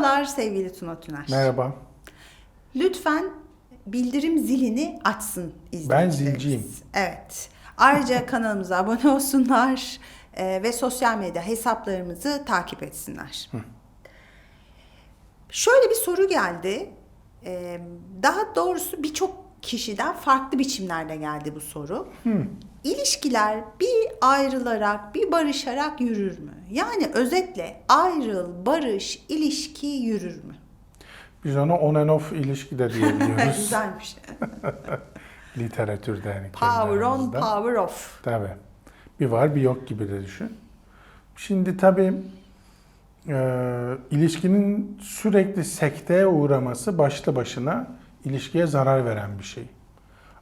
Merhabalar sevgili Tuna Tüner. Merhaba. Lütfen bildirim zilini açsın izleyicilerimiz. zilciyim. Evet. Ayrıca kanalımıza abone olsunlar e, ve sosyal medya hesaplarımızı takip etsinler. Şöyle bir soru geldi. E, daha doğrusu birçok kişiden farklı biçimlerde geldi bu soru. İlişkiler bir ayrılarak, bir barışarak yürür mü? Yani özetle ayrıl, barış, ilişki yürür mü? Biz ona on and off ilişki de diyebiliyoruz. Güzelmiş. Literatürde yani. Power on, power off. Tabii. Bir var bir yok gibi de düşün. Şimdi tabii e, ilişkinin sürekli sekteye uğraması başlı başına ilişkiye zarar veren bir şey.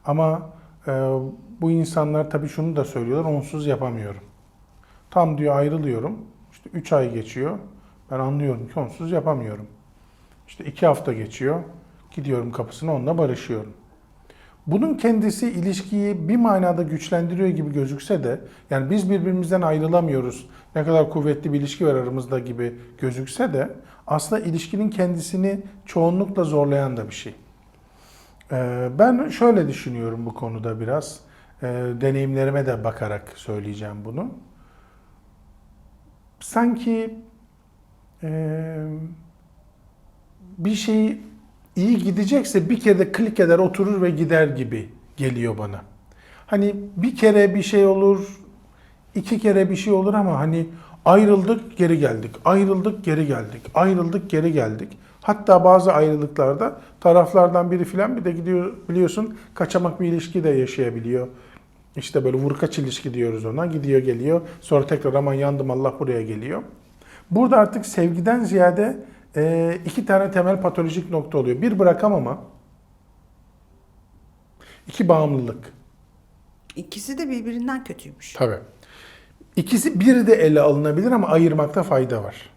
Ama e, bu insanlar tabii şunu da söylüyorlar, onsuz yapamıyorum. Tam diyor ayrılıyorum, işte 3 ay geçiyor, ben anlıyorum ki onsuz yapamıyorum. İşte 2 hafta geçiyor, gidiyorum kapısına onunla barışıyorum. Bunun kendisi ilişkiyi bir manada güçlendiriyor gibi gözükse de yani biz birbirimizden ayrılamıyoruz. Ne kadar kuvvetli bir ilişki var aramızda gibi gözükse de aslında ilişkinin kendisini çoğunlukla zorlayan da bir şey. Ee, Ben şöyle düşünüyorum bu konuda biraz. Ee, Deneyimlerime de bakarak söyleyeceğim bunu. Sanki ee, bir şey iyi gidecekse bir kere de klik eder oturur ve gider gibi geliyor bana. Hani bir kere bir şey olur, iki kere bir şey olur ama hani ayrıldık geri geldik, ayrıldık geri geldik, ayrıldık geri geldik. Hatta bazı ayrılıklarda taraflardan biri filan bir de gidiyor biliyorsun kaçamak bir ilişki de yaşayabiliyor. İşte böyle vurkaç ilişki diyoruz ona. Gidiyor geliyor. Sonra tekrar aman yandım Allah buraya geliyor. Burada artık sevgiden ziyade e, iki tane temel patolojik nokta oluyor. Bir bırakamama. iki bağımlılık. İkisi de birbirinden kötüymüş. Tabii. İkisi biri de ele alınabilir ama ayırmakta fayda var.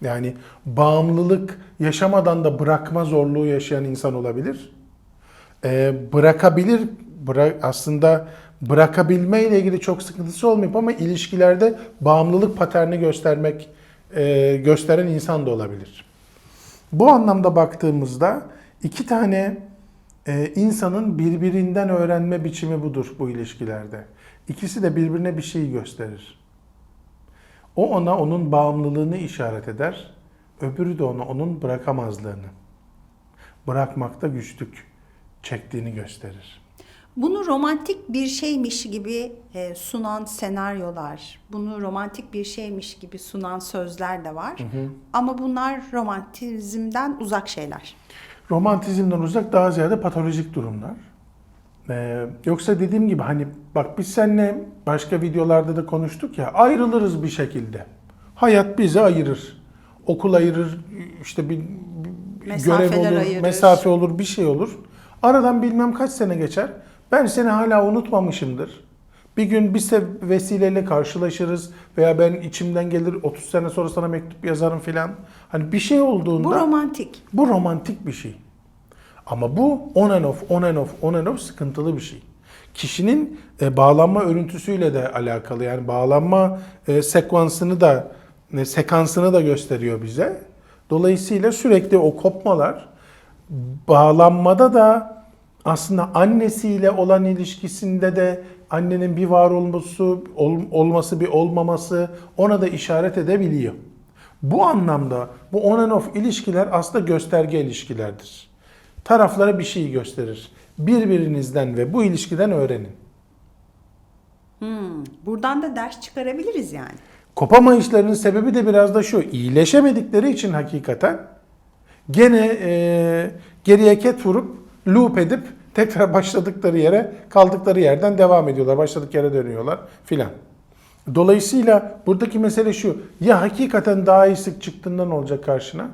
Yani bağımlılık yaşamadan da bırakma zorluğu yaşayan insan olabilir. Ee, bırakabilir, bıra- aslında bırakabilme ile ilgili çok sıkıntısı olmayıp ama ilişkilerde bağımlılık paterni göstermek e, gösteren insan da olabilir. Bu anlamda baktığımızda iki tane e, insanın birbirinden öğrenme biçimi budur bu ilişkilerde. İkisi de birbirine bir şey gösterir. O ona onun bağımlılığını işaret eder, öbürü de ona onun bırakamazlığını, bırakmakta güçlük çektiğini gösterir. Bunu romantik bir şeymiş gibi e, sunan senaryolar, bunu romantik bir şeymiş gibi sunan sözler de var. Ama bunlar romantizmden uzak şeyler. Romantizmden uzak daha ziyade patolojik durumlar. Ee, yoksa dediğim gibi hani bak biz seninle başka videolarda da konuştuk ya ayrılırız bir şekilde. Hayat bizi ayırır. Okul ayırır, işte bir, bir Mesafeler görev olur, ayırır. mesafe olur, bir şey olur. Aradan bilmem kaç sene geçer. Ben seni hala unutmamışımdır. Bir gün bir vesileyle karşılaşırız veya ben içimden gelir 30 sene sonra sana mektup yazarım filan. Hani bir şey olduğunda Bu romantik. bu romantik bir şey. Ama bu on and off, on and off, on and off sıkıntılı bir şey. Kişinin e, bağlanma örüntüsüyle de alakalı. Yani bağlanma e, sekansını da e, sekansını da gösteriyor bize. Dolayısıyla sürekli o kopmalar bağlanmada da aslında annesiyle olan ilişkisinde de annenin bir var olması, ol- olması bir olmaması ona da işaret edebiliyor. Bu anlamda bu on and off ilişkiler aslında gösterge ilişkilerdir. Taraflara bir şey gösterir. Birbirinizden ve bu ilişkiden öğrenin. Hmm, buradan da ders çıkarabiliriz yani. Kopamayışlarının sebebi de biraz da şu. iyileşemedikleri için hakikaten gene e, geriye ket vurup loop edip tekrar başladıkları yere kaldıkları yerden devam ediyorlar. Başladık yere dönüyorlar filan. Dolayısıyla buradaki mesele şu. Ya hakikaten daha iyi sık çıktığından olacak karşına.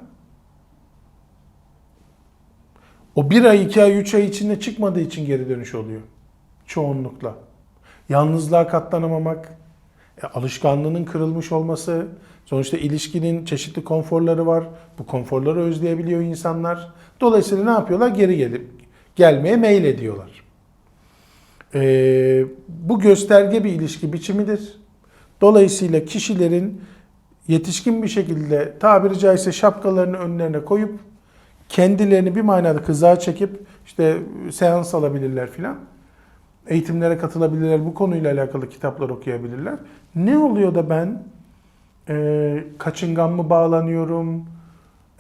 O bir ay, iki ay, üç ay içinde çıkmadığı için geri dönüş oluyor. Çoğunlukla. Yalnızlığa katlanamamak, e, alışkanlığının kırılmış olması, sonuçta ilişkinin çeşitli konforları var. Bu konforları özleyebiliyor insanlar. Dolayısıyla ne yapıyorlar? Geri gelip gelmeye meyil ediyorlar. E, bu gösterge bir ilişki biçimidir. Dolayısıyla kişilerin yetişkin bir şekilde tabiri caizse şapkalarını önlerine koyup kendilerini bir manada kızağa çekip işte seans alabilirler filan. Eğitimlere katılabilirler. Bu konuyla alakalı kitaplar okuyabilirler. Ne oluyor da ben e, kaçıngan mı bağlanıyorum?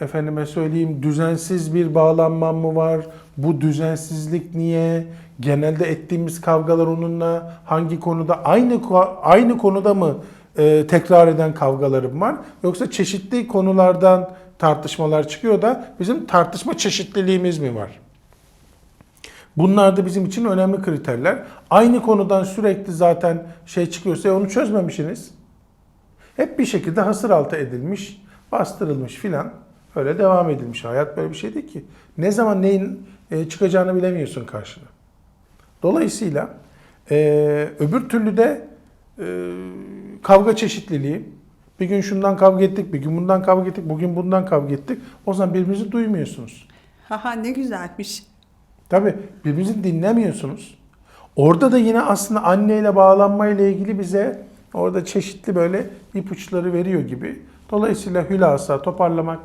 Efendime söyleyeyim düzensiz bir bağlanmam mı var? Bu düzensizlik niye? Genelde ettiğimiz kavgalar onunla hangi konuda aynı aynı konuda mı e, tekrar eden kavgalarım var? Yoksa çeşitli konulardan tartışmalar çıkıyor da bizim tartışma çeşitliliğimiz mi var? Bunlar da bizim için önemli kriterler. Aynı konudan sürekli zaten şey çıkıyorsa e, onu çözmemişsiniz. Hep bir şekilde hasır altı edilmiş, bastırılmış filan. Öyle devam edilmiş. Hayat böyle bir şey değil ki. Ne zaman neyin e, çıkacağını bilemiyorsun karşına. Dolayısıyla e, öbür türlü de e, kavga çeşitliliği. Bir gün şundan kavga ettik, bir gün bundan kavga ettik, bugün bundan kavga ettik. O zaman birbirinizi duymuyorsunuz. Haha ne güzelmiş. Tabii birbirinizi dinlemiyorsunuz. Orada da yine aslında anneyle bağlanma ile ilgili bize orada çeşitli böyle ipuçları veriyor gibi. Dolayısıyla hülasa toparlamak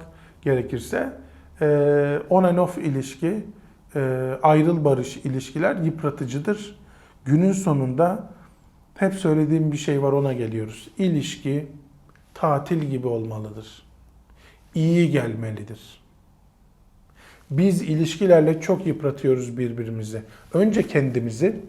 gerekirse e, on and off ilişki, e, ayrıl barış ilişkiler yıpratıcıdır. Günün sonunda hep söylediğim bir şey var ona geliyoruz. İlişki tatil gibi olmalıdır. İyi gelmelidir. Biz ilişkilerle çok yıpratıyoruz birbirimizi. Önce kendimizi,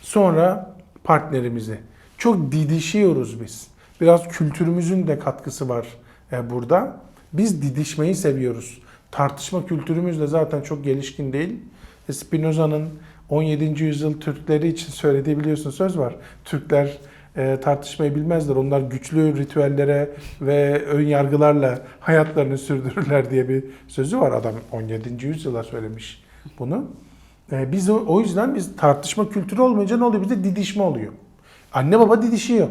sonra partnerimizi. Çok didişiyoruz biz. Biraz kültürümüzün de katkısı var e, burada. Biz didişmeyi seviyoruz. Tartışma kültürümüz de zaten çok gelişkin değil. E, Spinoza'nın 17. yüzyıl Türkleri için söylediği biliyorsun söz var. Türkler e, tartışmayı bilmezler. Onlar güçlü ritüellere ve ön yargılarla hayatlarını sürdürürler diye bir sözü var. Adam 17. yüzyıla söylemiş bunu. E, biz o, o yüzden biz tartışma kültürü olmayınca ne oluyor? Bizde didişme oluyor. Anne baba didişiyor.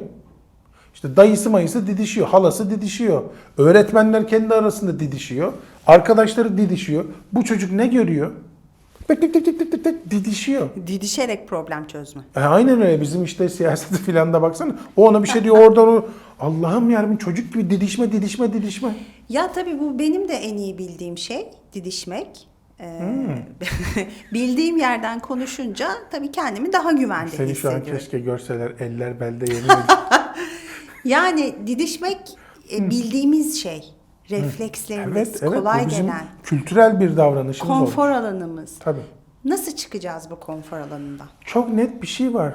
İşte dayısı mayısı didişiyor, halası didişiyor. Öğretmenler kendi arasında didişiyor. Arkadaşları didişiyor. Bu çocuk ne görüyor? Tık tık tık tık tık tık tık didişiyor. Didişerek problem çözme. E aynen öyle. Bizim işte siyaseti filan da baksana. O ona bir şey diyor oradan o. Allah'ım yarabbim çocuk gibi didişme didişme didişme. Ya tabii bu benim de en iyi bildiğim şey didişmek. Ee, Hmm. bildiğim yerden konuşunca tabii kendimi daha güvende Seni şu an hissediyorum. keşke görseler eller belde yemin Yani didişmek e, bildiğimiz şey. Reflekslerimiz, Evet, evet. kolay Bu bizim gelen. kültürel bir davranışımız olmuş. Konfor alanımız. Tabii. Nasıl çıkacağız bu konfor alanından? Çok net bir şey var.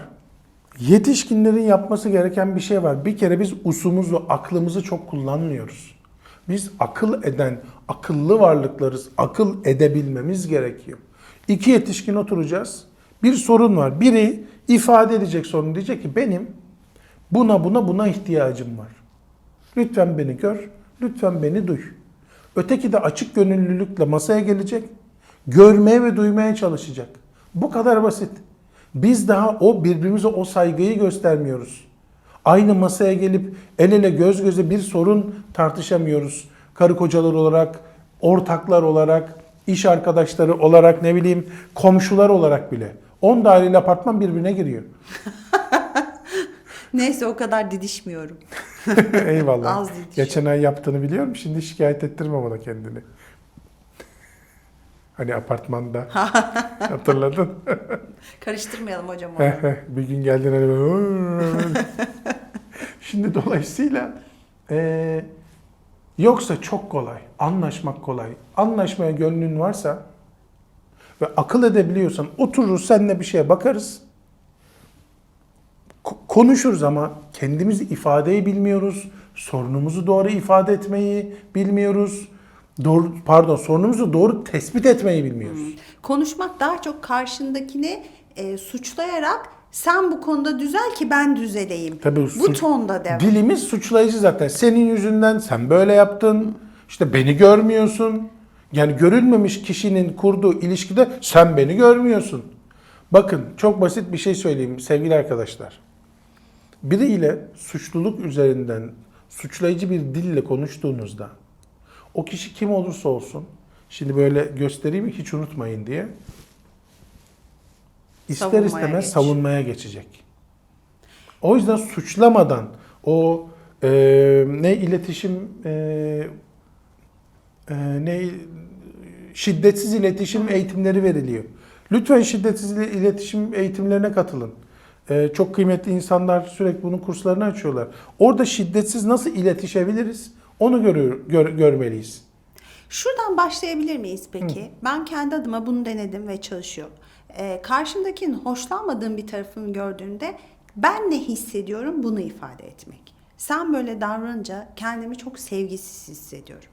Yetişkinlerin yapması gereken bir şey var. Bir kere biz usumuzu, aklımızı çok kullanmıyoruz. Biz akıl eden, akıllı varlıklarız. Akıl edebilmemiz gerekiyor. İki yetişkin oturacağız. Bir sorun var. Biri ifade edecek sorunu diyecek ki benim buna buna buna ihtiyacım var. Lütfen beni gör, lütfen beni duy. Öteki de açık gönüllülükle masaya gelecek, görmeye ve duymaya çalışacak. Bu kadar basit. Biz daha o birbirimize o saygıyı göstermiyoruz. Aynı masaya gelip el ele göz göze bir sorun tartışamıyoruz. Karı kocalar olarak, ortaklar olarak, iş arkadaşları olarak, ne bileyim komşular olarak bile. 10 daireli apartman birbirine giriyor. Neyse o kadar didişmiyorum. Eyvallah. Az didişiyor. Geçen ay yaptığını biliyorum. Şimdi şikayet ettirme bana kendini. Hani apartmanda. Hatırladın? Karıştırmayalım hocam onu. bir gün geldin hani böyle. Şimdi dolayısıyla eee, yoksa çok kolay. Anlaşmak kolay. Anlaşmaya gönlün varsa ve akıl edebiliyorsan otururuz seninle bir şeye bakarız. Ko- konuşuruz ama kendimizi ifadeyi bilmiyoruz. Sorunumuzu doğru ifade etmeyi bilmiyoruz. Doğru, pardon sorunumuzu doğru tespit etmeyi bilmiyoruz. Konuşmak daha çok karşındakini e, suçlayarak sen bu konuda düzel ki ben düzeleyim. Tabii bu tonda devam. Dilimiz suçlayıcı zaten. Senin yüzünden sen böyle yaptın. İşte beni görmüyorsun. Yani görülmemiş kişinin kurduğu ilişkide sen beni görmüyorsun. Bakın çok basit bir şey söyleyeyim sevgili arkadaşlar. Biriyle suçluluk üzerinden suçlayıcı bir dille konuştuğunuzda o kişi kim olursa olsun şimdi böyle göstereyim hiç unutmayın diye ister Savunmaya istemez geç. savunmaya geçecek. O yüzden suçlamadan o Ee, ne iletişim e, e, ne şiddetsiz iletişim eğitimleri veriliyor. Lütfen şiddetsiz iletişim eğitimlerine katılın. Ee, çok kıymetli insanlar sürekli bunun kurslarını açıyorlar. Orada şiddetsiz nasıl iletişebiliriz? Onu görüyor, gör- görmeliyiz. Şuradan başlayabilir miyiz peki? Ben kendi adıma bunu denedim ve çalışıyor. Ee, karşımdakinin hoşlanmadığım bir tarafını gördüğünde ben ne hissediyorum bunu ifade etmek. Sen böyle davranınca kendimi çok sevgisiz hissediyorum.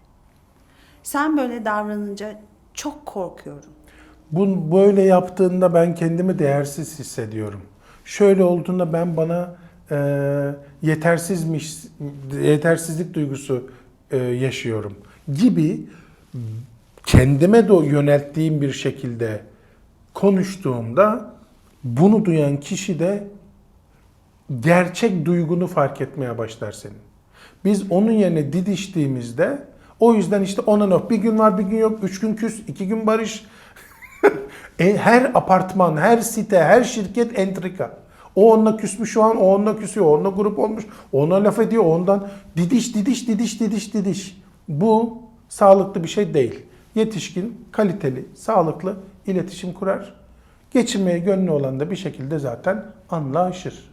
Sen böyle davranınca çok korkuyorum. Bu böyle yaptığında ben kendimi değersiz hissediyorum. Şöyle olduğunda ben bana e, yetersizmiş, yetersizlik duygusu e, yaşıyorum gibi kendime de yönelttiğim bir şekilde konuştuğumda bunu duyan kişi de gerçek duygunu fark etmeye başlar senin. Biz onun yerine didiştiğimizde o yüzden işte ona yok. Bir gün var bir gün yok. Üç gün küs, iki gün barış. E, her apartman, her site, her şirket entrika. O onunla küsmüş şu an, o onunla küsüyor, onunla grup olmuş, ona laf ediyor, ondan didiş, didiş, didiş, didiş, didiş. Bu sağlıklı bir şey değil. Yetişkin, kaliteli, sağlıklı iletişim kurar. Geçinmeye gönlü olan da bir şekilde zaten anlaşır.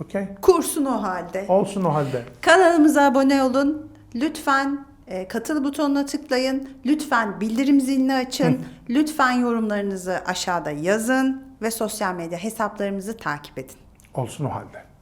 Okey? Kursun o halde. Olsun o halde. Kanalımıza abone olun. Lütfen e, katıl butonuna tıklayın. Lütfen bildirim zilini açın. Lütfen yorumlarınızı aşağıda yazın ve sosyal medya hesaplarımızı takip edin. Olsun o halde.